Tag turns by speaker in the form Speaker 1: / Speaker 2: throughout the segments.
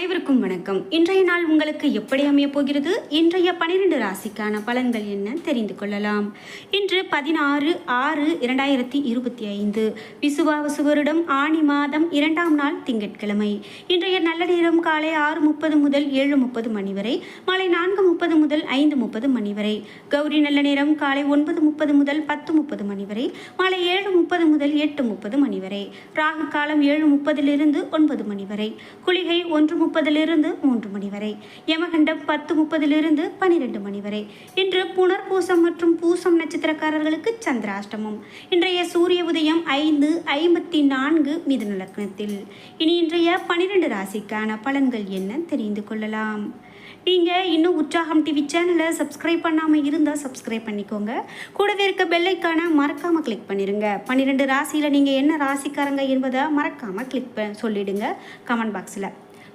Speaker 1: அனைவருக்கும் வணக்கம். இன்றைய நாள் உங்களுக்கு எப்படி அமைய போகிறது? இன்றைய பனிரெண்டு ராசிக்கான பலன்கள் என்ன தெரிந்து கொள்ளலாம். இன்று பதினாறு ஆறு இரண்டாயிரத்தி இருபத்தி ஐந்து. விசுவாவசு வருடம் ஆணி மாதம் இரண்டாம் நாள் திங்கட்கிழமை. இன்றைய நல்ல நேரம் காலை ஆறு முப்பது முதல் ஏழு முப்பது மணி வரை மாலை நான்கு முப்பது முதல் ஐந்து முப்பது மணி வரை கௌரி நல்ல நேரம் காலை ஒன்பது முப்பது முதல் பத்து முப்பது மணி வரை மாலை ஏழு முப்பது முதல் எட்டு முப்பது மணி வரை ராகு காலம் ஏழு முப்பதிலிருந்து ஒன்பது மணி வரை குளிகை ஒன்று முப்பதிலிருந்து மூன்று மணி வரை. யமகண்டம் பத்து முப்பதிலிருந்து பனிரெண்டு மணி வரை. இன்று புனர்பூசம் மற்றும் பூசம் நட்சத்திரக்காரர்களுக்கு சந்திராஷ்டமம். இன்றைய சூரிய உதயம் ஐந்து ஐம்பத்தி நான்கு மிதுன லக்னத்தில். இனி இன்றைய பனிரெண்டு ராசிக்கான பலன்கள் என்ன தெரிந்து கொள்ளலாம். நீங்கள் இன்னும் உற்சாகம் டிவி சேனலை சப்ஸ்கிரைப் பண்ணாமல் இருந்தால் சப்ஸ்கிரைப் பண்ணிக்கோங்க. கூடவே இருக்க பெல்லைக்கான மறக்காமல் கிளிக் பண்ணிடுங்க பன்னிரெண்டு ராசியில் நீங்கள் என்ன ராசிக்காரங்க என்பதை மறக்காமல் கிளிக் ப சொல்லிடுங்க. கமெண்ட் பாக்ஸில்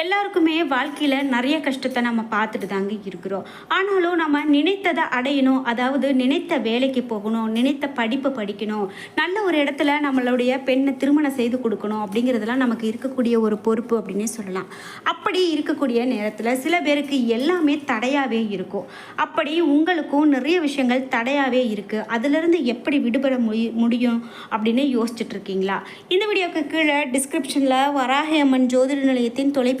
Speaker 1: எல்லாருக்குமே வாழ்க்கையில் நிறைய கஷ்டத்தை நம்ம பார்த்துட்டு தாங்க இருக்கிறோம். ஆனாலும் நம்ம நினைத்ததை அடையணும். அதாவது நினைத்த வேலைக்கு போகணும். நினைத்த படிப்பு படிக்கணும். நல்ல ஒரு இடத்துல நம்மளுடைய பெண்ணை திருமணம் செய்து கொடுக்கணும் அப்படிங்கிறதெல்லாம் நமக்கு இருக்கக்கூடிய ஒரு பொறுப்பு அப்படின்னே சொல்லலாம். அப்படி இருக்கக்கூடிய நேரத்தில் சில பேருக்கு எல்லாமே தடையாகவே இருக்கும். அப்படி உங்களுக்கும் நிறைய விஷயங்கள் தடையாகவே இருக்குது அதிலிருந்து எப்படி விடுபட முடி முடியும் அப்படின்னு யோசிச்சுட்டு இருக்கீங்களா? இந்த வீடியோக்கு கீழே டிஸ்கிரிப்ஷனில் வராக அம்மன் ஜோதிட நிலையத்தின் தொலைபேசி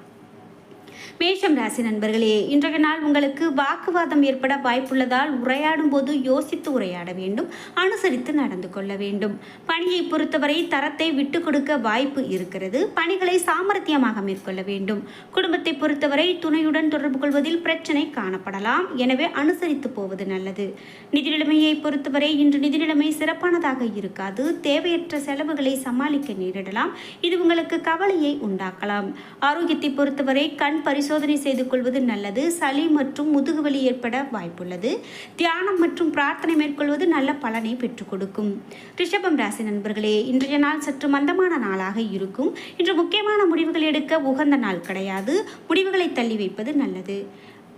Speaker 1: மேஷம் ராசி நண்பர்களே இன்றைய நாள் உங்களுக்கு வாக்குவாதம் ஏற்பட வாய்ப்புள்ளதால் உரையாடும் போது யோசித்து உரையாட வேண்டும் அனுசரித்து நடந்து கொள்ள வேண்டும். பணியை பொறுத்தவரை தரத்தை விட்டு கொடுக்க வாய்ப்பு இருக்கிறது. பணிகளை சாமர்த்தியமாக மேற்கொள்ள வேண்டும். குடும்பத்தை பொறுத்தவரை துணையுடன் தொடர்பு கொள்வதில் பிரச்சனை காணப்படலாம். எனவே அனுசரித்து போவது நல்லது. நிதி நிலைமையை பொறுத்தவரை இன்று நிதி நிலைமை சிறப்பானதாக இருக்காது. தேவையற்ற செலவுகளை சமாளிக்க நேரிடலாம். இது உங்களுக்கு கவலையை உண்டாக்கலாம். ஆரோக்கியத்தை பொறுத்தவரை கண் பரிசோதனை செய்து கொள்வது நல்லது. சளி மற்றும் முதுகுவலி ஏற்பட வாய்ப்புள்ளது. தியானம் மற்றும் பிரார்த்தனை மேற்கொள்வது நல்ல பலனை பெற்றுக் கொடுக்கும். ரிஷபம் ராசி நண்பர்களே இன்றைய நாள் சற்று மந்தமான நாளாக இருக்கும். இன்று முக்கியமான முடிவுகள் எடுக்க உகந்த நாள் கிடையாது. முடிவுகளை தள்ளி வைப்பது நல்லது.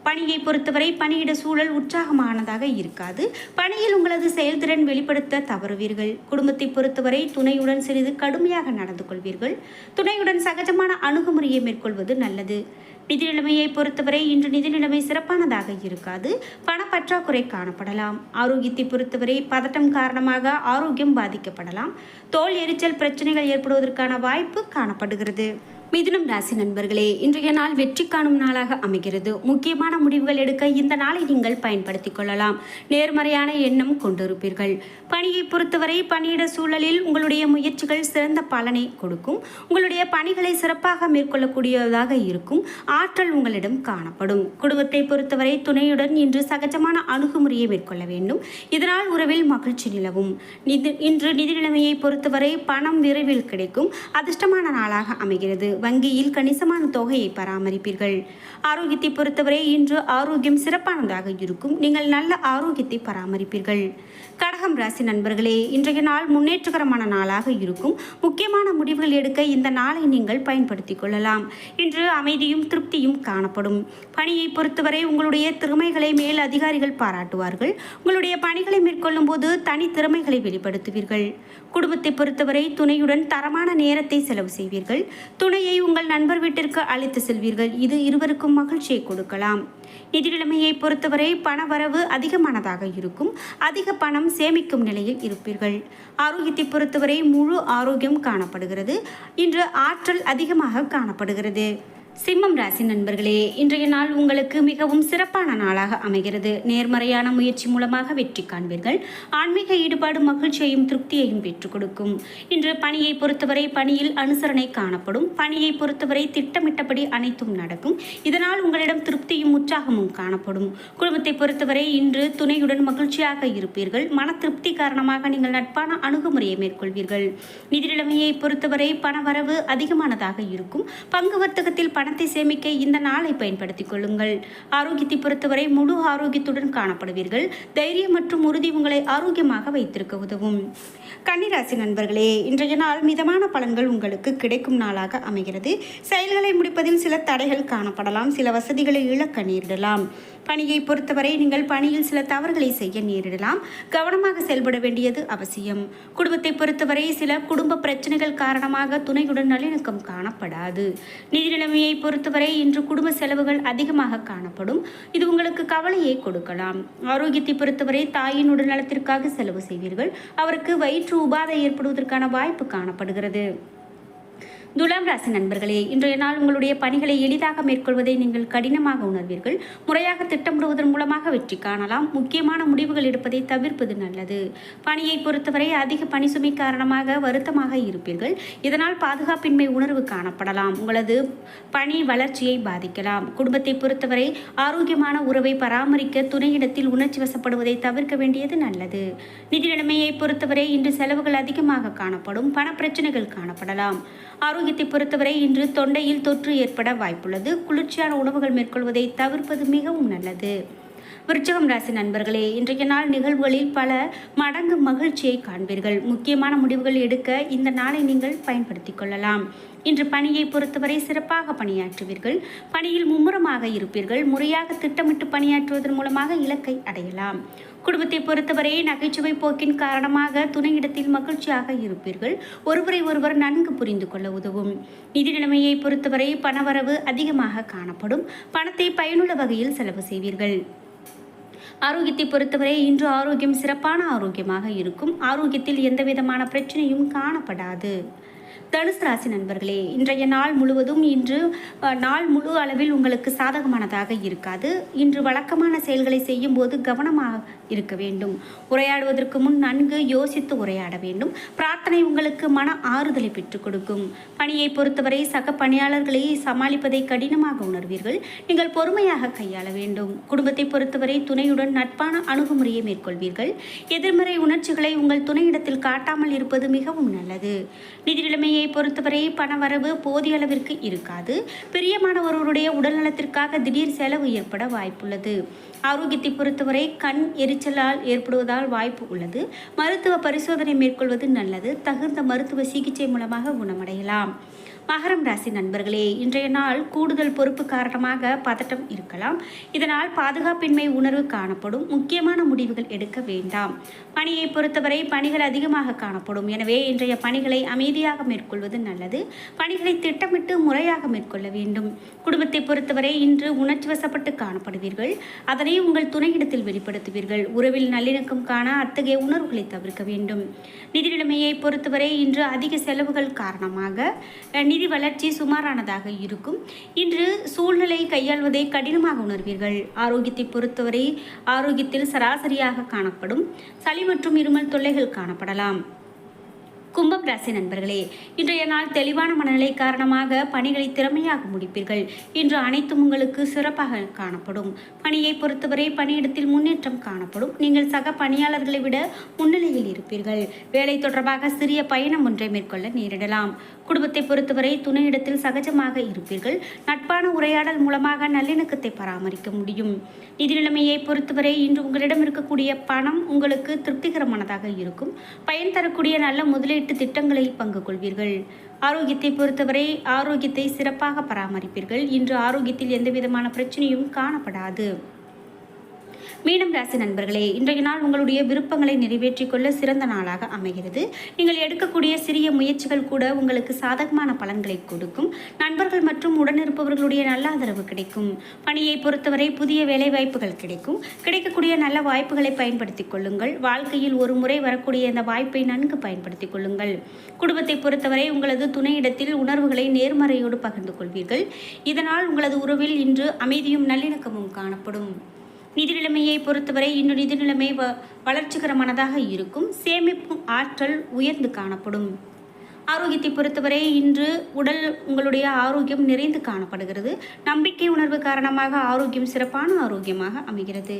Speaker 1: பணியை பொறுத்தவரை பணியிட சூழல் உற்சாகமானதாக இருக்காது. பணியில் உங்களது செயல்திறன் வெளிப்படுத்த தவறுவீர்கள். குடும்பத்தை பொறுத்தவரை துணையுடன் சிறிது கடுமையாக நடந்து கொள்வீர்கள். துணையுடன் சகஜமான அணுகுமுறையை மேற்கொள்வது நல்லது. நிதி நிலைமையை பொறுத்தவரை இன்று நிதி நிலைமை சிறப்பானதாக இருக்காது. பணப்பற்றாக்குறை காணப்படலாம். ஆரோக்கியத்தை பொறுத்தவரை பதட்டம் காரணமாக ஆரோக்கியம் பாதிக்கப்படலாம். தோல் எரிச்சல் பிரச்சனைகள் ஏற்படுவதற்கான வாய்ப்பு காணப்படுகிறது. மிதுனம் ராசி நண்பர்களே இன்றைய நாள் வெற்றி காணும் நாளாக அமைகிறது. முக்கியமான முடிவுகள் எடுக்க இந்த நாளை நீங்கள் பயன்படுத்திக் கொள்ளலாம். நேர்மறையான எண்ணம் கொண்டிருப்பீர்கள். பணியை பொறுத்தவரை பணியிட சூழலில் உங்களுடைய முயற்சிகள் சிறந்த பலனை கொடுக்கும். உங்களுடைய பணிகளை சிறப்பாக மேற்கொள்ளக்கூடியதாக இருக்கும். ஆற்றல் உங்களிடம் காணப்படும். குடும்பத்தை பொறுத்தவரை துணையுடன் இன்று சகஜமான அணுகுமுறையை மேற்கொள்ள வேண்டும். இதனால் உறவில் மகிழ்ச்சி நிலவும். நிதி இன்று நிதி நிலைமையை பொறுத்தவரை பணம் விரைவில் கிடைக்கும். அதிர்ஷ்டமான நாளாக அமைகிறது. வங்கியில் கணிசமான தொகையை பராமரிப்பீர்கள். ஆரோக்கியத்தை பொறுத்தவரை இன்று ஆரோக்கியம் சிறப்பானதாக இருக்கும். நீங்கள் நல்ல ஆரோக்கியத்தை பராமரிப்பீர்கள். கடகம் ராசி நண்பர்களே இன்றைய நாள் முன்னேற்றகரமான நாளாக இருக்கும். முக்கியமான முடிவுகள் எடுக்க இந்த நாளை நீங்கள் பயன்படுத்திக் கொள்ளலாம். இன்று அமைதியும் திருப்தியும் காணப்படும். பணியை பொறுத்தவரை உங்களுடைய திறமைகளை மேல் அதிகாரிகள் பாராட்டுவார்கள். உங்களுடைய பணிகளை மேற்கொள்ளும் போது தனி திறமைகளை வெளிப்படுத்துவீர்கள். குடும்பத்தை பொறுத்தவரை துணையுடன் தரமான நேரத்தை செலவு செய்வீர்கள். துணை குழந்தையை உங்கள் நண்பர் வீட்டிற்கு அழைத்து செல்வீர்கள். இது இருவருக்கும் மகிழ்ச்சியை கொடுக்கலாம். நிதிநிலைமையை பொறுத்தவரை பண வரவு அதிகமானதாக இருக்கும். அதிக பணம் சேமிக்கும் நிலையில் இருப்பீர்கள். ஆரோக்கியத்தை பொறுத்தவரை முழு ஆரோக்கியம் காணப்படுகிறது. இன்று ஆற்றல் அதிகமாக காணப்படுகிறது. சிம்மம் ராசி நண்பர்களே இன்றைய நாள் உங்களுக்கு மிகவும் சிறப்பான நாளாக அமைகிறது. நேர்மறையான முயற்சி மூலமாக வெற்றி காண்பீர்கள். ஆன்மீக ஈடுபாடு மகிழ்ச்சியையும் திருப்தியையும் பெற்றுக் கொடுக்கும். இன்று பணியை பொறுத்தவரை பணியில் அனுசரணை காணப்படும். பணியை பொறுத்தவரை திட்டமிட்டபடி அனைத்தும் நடக்கும். இதனால் உங்களிடம் திருப்தியும் உற்சாகமும் காணப்படும். குடும்பத்தை பொறுத்தவரை இன்று துணையுடன் மகிழ்ச்சியாக இருப்பீர்கள். மன திருப்தி காரணமாக நீங்கள் நட்பான அணுகுமுறையை மேற்கொள்வீர்கள். நிதி நிலைமையை பொறுத்தவரை பணவரவு அதிகமானதாக இருக்கும். பங்கு வர்த்தகத்தில் பணத்தை சேமிக்க இந்த நாளை பயன்படுத்திக் கொள்ளுங்கள். ஆரோக்கியத்தை பொறுத்தவரை முழு ஆரோக்கியத்துடன் காணப்படுவீர்கள். தைரியம் மற்றும் உறுதி உங்களை ஆரோக்கியமாக வைத்திருக்க உதவும். கன்னிராசி நண்பர்களே இன்றைய நாள் மிதமான பலன்கள் உங்களுக்கு கிடைக்கும் நாளாக அமைகிறது. செயல்களை முடிப்பதில் சில தடைகள் காணப்படலாம். சில வசதிகளை இழக்க நேரிடலாம். பணியை பொறுத்தவரை நீங்கள் பணியில் சில தவறுகளை செய்ய நேரிடலாம். கவனமாக செயல்பட வேண்டியது அவசியம். குடும்பத்தை பொறுத்தவரை சில குடும்ப பிரச்சனைகள் காரணமாக துணையுடன் நல்லிணக்கம் காணப்படாது. நிதி நிலைமையை பொறுத்தவரை இன்று குடும்ப செலவுகள் அதிகமாக காணப்படும். இது உங்களுக்கு கவலையை கொடுக்கலாம். ஆரோக்கியத்தை பொறுத்தவரை தாயின் உடல்நலத்திற்காக செலவு செய்வீர்கள். அவருக்கு வயிற்று உபாதை ஏற்படுவதற்கான வாய்ப்பு காணப்படுகிறது. துலாம் ராசி நண்பர்களே இன்றைய நாள் உங்களுடைய பணிகளை எளிதாக மேற்கொள்வதை நீங்கள் கடினமாக உணர்வீர்கள். முறையாக திட்டமிடுவதன் மூலமாக வெற்றி காணலாம். முக்கியமான முடிவுகள் எடுப்பதை தவிர்ப்பது நல்லது. பணியை பொறுத்தவரை அதிக பணி சுமை காரணமாக வருத்தமாக இருப்பீர்கள். இதனால் பாதுகாப்பின்மை உணர்வு காணப்படலாம். உங்களது பணி வளர்ச்சியை பாதிக்கலாம். குடும்பத்தை பொறுத்தவரை ஆரோக்கியமான உறவை பராமரிக்க துணையிடத்தில் உணர்ச்சி வசப்படுவதை தவிர்க்க வேண்டியது நல்லது. நிதி நிலைமையை பொறுத்தவரை இன்று செலவுகள் அதிகமாக காணப்படும். பண பிரச்சனைகள் காணப்படலாம். ஆரோக்கியத்தை பொறுத்தவரை இன்று தொண்டையில் தொற்று ஏற்பட வாய்ப்புள்ளது. குளிர்ச்சியான உணவுகள் மேற்கொள்வதை தவிர்ப்பது மிகவும் நல்லது. விருச்சகம் ராசி நண்பர்களே இன்றைய நாள் நிகழ்வுகளில் பல மடங்கு மகிழ்ச்சியை காண்பீர்கள். முக்கியமான முடிவுகள் எடுக்க இந்த நாளை நீங்கள் பயன்படுத்திக் கொள்ளலாம். இன்று பணியை பொறுத்தவரை சிறப்பாக பணியாற்றுவீர்கள். பணியில் மும்முரமாக இருப்பீர்கள். முறையாக திட்டமிட்டு பணியாற்றுவதன் மூலமாக இலக்கை அடையலாம். குடும்பத்தை பொறுத்தவரை நகைச்சுவை போக்கின் காரணமாக துணையிடத்தில் மகிழ்ச்சியாக இருப்பீர்கள். ஒருவரை ஒருவர் நன்கு புரிந்து கொள்ள உதவும். நிதி நிலைமையை பொறுத்தவரை பணவரவு அதிகமாக காணப்படும். பணத்தை பயனுள்ள வகையில் செலவு செய்வீர்கள். ஆரோக்கியத்தை பொறுத்தவரை இன்று ஆரோக்கியம் சிறப்பான ஆரோக்கியமாக இருக்கும். ஆரோக்கியத்தில் எந்த விதமான பிரச்சனையும் காணப்படாது. தனுசு ராசி நண்பர்களே இன்றைய நாள் முழுவதும் இன்று நாள் முழு அளவில் உங்களுக்கு சாதகமானதாக இருக்காது. இன்று வழக்கமான செயல்களை செய்யும் போது கவனமாக இருக்க வேண்டும். உரையாடுவதற்கு முன் நன்கு யோசித்து உரையாட வேண்டும். பிரார்த்தனை உங்களுக்கு மன ஆறுதலை பெற்றுக் கொடுக்கும். பணியை பொறுத்தவரை சக பணியாளர்களை சமாளிப்பதை கடினமாக உணர்வீர்கள். நீங்கள் பொறுமையாக கையாள வேண்டும். குடும்பத்தை பொறுத்தவரை துணையுடன் நட்பான அணுகுமுறையை மேற்கொள்வீர்கள். எதிர்மறை உணர்ச்சிகளை உங்கள் துணையிடத்தில் காட்டாமல் இருப்பது மிகவும் நல்லது. நிதி நிலைமையை பொறுத்தவரை பணவரவு போதிய அளவிற்கு இருக்காது. பிரியமானவர்களுடைய உடல்நலத்திற்காக திடீர் செலவு ஏற்பட வாய்ப்புள்ளது. ஆரோக்கியத்தை பொறுத்தவரை கண் எரிச்சலால் ஏற்படுவதால் வாய்ப்பு உள்ளது. மருத்துவ பரிசோதனை மேற்கொள்வது நல்லது. தகுந்த மருத்துவ சிகிச்சை மூலமாக குணமடையலாம். மகரம் ராசி நண்பர்களே இன்றைய நாள் கூடுதல் பொறுப்பு காரணமாக பதட்டம் இருக்கலாம். இதனால் பாதுகாப்பின்மை உணர்வு காணப்படும். முக்கியமான முடிவுகள் எடுக்க வேண்டாம். பணியை பொறுத்தவரை பணிகள் அதிகமாக காணப்படும். எனவே இன்றைய பணிகளை அமைதியாக மேற்கொள்வது நல்லது. பணிகளை திட்டமிட்டு முறையாக மேற்கொள்ள வேண்டும். குடும்பத்தை பொறுத்தவரை இன்று உணர்ச்சி வசப்பட்டு காணப்படுவீர்கள். அதனை உங்கள் துணையிடத்தில் வெளிப்படுத்துவீர்கள். உறவில் நல்லிணக்கம் காண அத்தகைய உணர்வுகளை தவிர்க்க வேண்டும். நிதி நிலைமையை பொறுத்தவரை இன்று அதிக செலவுகள் காரணமாக நிதி வளர்ச்சி சுமாரானதாக இருக்கும். இன்று சூழ்நிலை கையாள்வதை கடினமாக உணர்வீர்கள். ஆரோக்கியத்தை பொறுத்தவரை ஆரோக்கியத்தில் சராசரியாக காணப்படும். சளி மற்றும் இருமல் தொல்லைகள் காணப்படலாம். கும்பம் ராசி நண்பர்களே இன்றைய நாள் தெளிவான மனநிலை காரணமாக பணிகளை திறமையாக முடிப்பீர்கள். இன்று அனைத்தும் உங்களுக்கு சிறப்பாக காணப்படும். பணியை பொறுத்தவரை பணியிடத்தில் முன்னேற்றம் காணப்படும். நீங்கள் சக பணியாளர்களை விட முன்னிலையில் இருப்பீர்கள். வேலை தொடர்பாக சிறிய பயணம் ஒன்றை மேற்கொள்ள நேரிடலாம். குடும்பத்தை பொறுத்தவரை துணையிடத்தில் சகஜமாக இருப்பீர்கள். நட்பான உரையாடல் மூலமாக நல்லிணக்கத்தை பராமரிக்க முடியும். நிதி நிலைமையை பொறுத்தவரை இன்று உங்களிடம் இருக்கக்கூடிய பணம் உங்களுக்கு திருப்திகரமானதாக இருக்கும். பயன் தரக்கூடிய நல்ல முதலீடு முதலீட்டு திட்டங்களில் பங்கு கொள்வீர்கள் ஆரோக்கியத்தை பொறுத்தவரை ஆரோக்கியத்தை சிறப்பாக பராமரிப்பீர்கள். இன்று ஆரோக்கியத்தில் எந்தவிதமான பிரச்சனையும் காணப்படாது. மீனம் ராசி நண்பர்களே இன்றைய நாள் உங்களுடைய விருப்பங்களை நிறைவேற்றிக் கொள்ள சிறந்த நாளாக அமைகிறது. நீங்கள் எடுக்கக்கூடிய சிறிய முயற்சிகள் கூட உங்களுக்கு சாதகமான பலன்களை கொடுக்கும். நண்பர்கள் மற்றும் உடனிருப்பவர்களுடைய நல்ல ஆதரவு கிடைக்கும். பணியை பொறுத்தவரை புதிய வேலை வாய்ப்புகள் கிடைக்கும். கிடைக்கக்கூடிய நல்ல வாய்ப்புகளை பயன்படுத்திக் கொள்ளுங்கள். வாழ்க்கையில் ஒரு முறை வரக்கூடிய இந்த வாய்ப்பை நன்கு பயன்படுத்திக் கொள்ளுங்கள். குடும்பத்தை பொறுத்தவரை உங்களது துணையிடத்தில் உணர்வுகளை நேர்மறையோடு பகிர்ந்து கொள்வீர்கள். இதனால் உங்களது உறவில் இன்று அமைதியும் நல்லிணக்கமும் காணப்படும். நிதி நிலைமையை பொறுத்தவரை இன்று நிதி நிலைமை வ வளர்ச்சிகரமானதாக இருக்கும். சேமிப்பும் ஆற்றல் உயர்ந்து காணப்படும். ஆரோக்கியத்தை பொறுத்தவரை இன்று உடல் உங்களுடைய ஆரோக்கியம் நிறைந்து காணப்படுகிறது. நம்பிக்கை உணர்வு காரணமாக ஆரோக்கியம் சிறப்பான ஆரோக்கியமாக அமைகிறது.